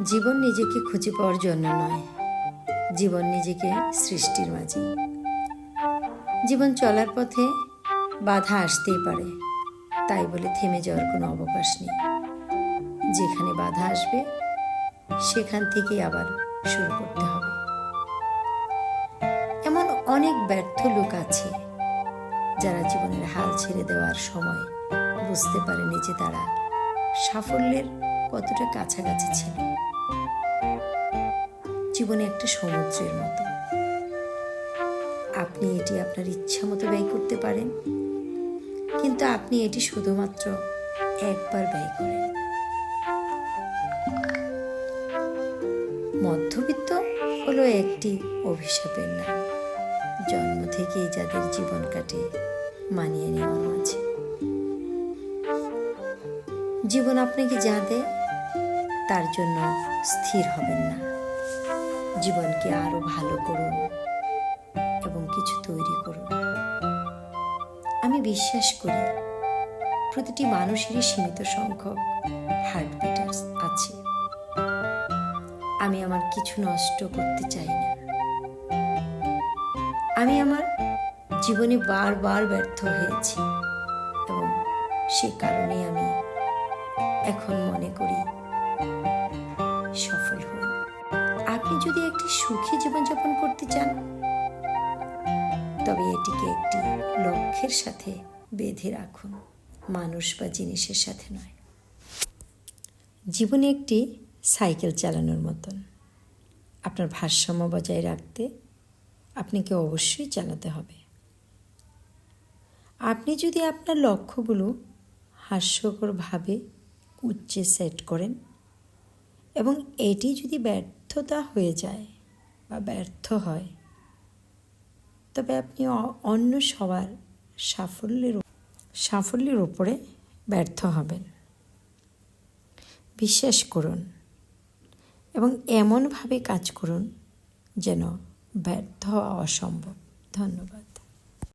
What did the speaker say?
জীবন নিজেকে খুঁজে পাওয়ার জন্য নয়। জীবন নিজেকে সৃষ্টির মাঝে। জীবন চলার পথে বাধা আসতেই পারে, তাই বলে থেমে যাওয়ার কোনো অবকাশ নেই। যেখানে বাধা আসবে, সেখান থেকেই আবার শুরু করতে হবে। এমন অনেক ব্যর্থ লোক আছে, যারা জীবনের হাল ছেড়ে দেওয়ার সময় বুঝতে পারেনি যে তারা সাফল্যের কতটা কাছাকাছি ছিল। জীবনে একটা সমুদ্রের মতো। আপনি এটি আপনার ইচ্ছা মতো ব্যয় করতে পারেন, কিন্তু আপনি এটি শুধুমাত্র একবার ব্যয় করেন। মধ্যবিত্ত হলো একটি অভিশাপের নাম, জন্ম থেকেই যাদের জীবন কাটে মানিয়ে নেওয়ার মাঝে। জীবন আপনাকে যা দেয়, তার জন্য স্থির হবেন না। জীবনকে আরও ভালো করুন এবং কিছু তৈরি করুন। আমি বিশ্বাস করি প্রতিটি মানুষেরই সীমিত সংখ্যক হার্টবিটার্স আছে। আমি আমার কিছু নষ্ট করতে চাই না। আমি আমার জীবনে বারবার ব্যর্থ হয়েছি এবং সে কারণে আমি এখন মনে করি সুখী জীবনযাপন করতে চান? তবে এটিকে একটি লক্ষ্যের সাথে বেঁধে রাখুন। মানুষ বা জিনিসের সাথে নয়। জীবনে একটি সাইকেল চালানোর মতন। আপনার ভারসাম্য বজায় রাখতে আপনাকে অবশ্যই চালাতে হবে। আপনি যদি আপনার লক্ষ্যগুলো হাস্যকরভাবে উচ্চে সেট করেন এবং এটি যদি ব্যর্থতা হয়ে যায় বা ব্যর্থ হয়। তবে আপনি অন্য সবার সাফল্যের সাফল্যের ওপরে ব্যর্থ হবেন। বিশ্বাস করুন এবং এমনভাবে কাজ করুন যেন ব্যর্থ হওয়া অসম্ভব। ধন্যবাদ।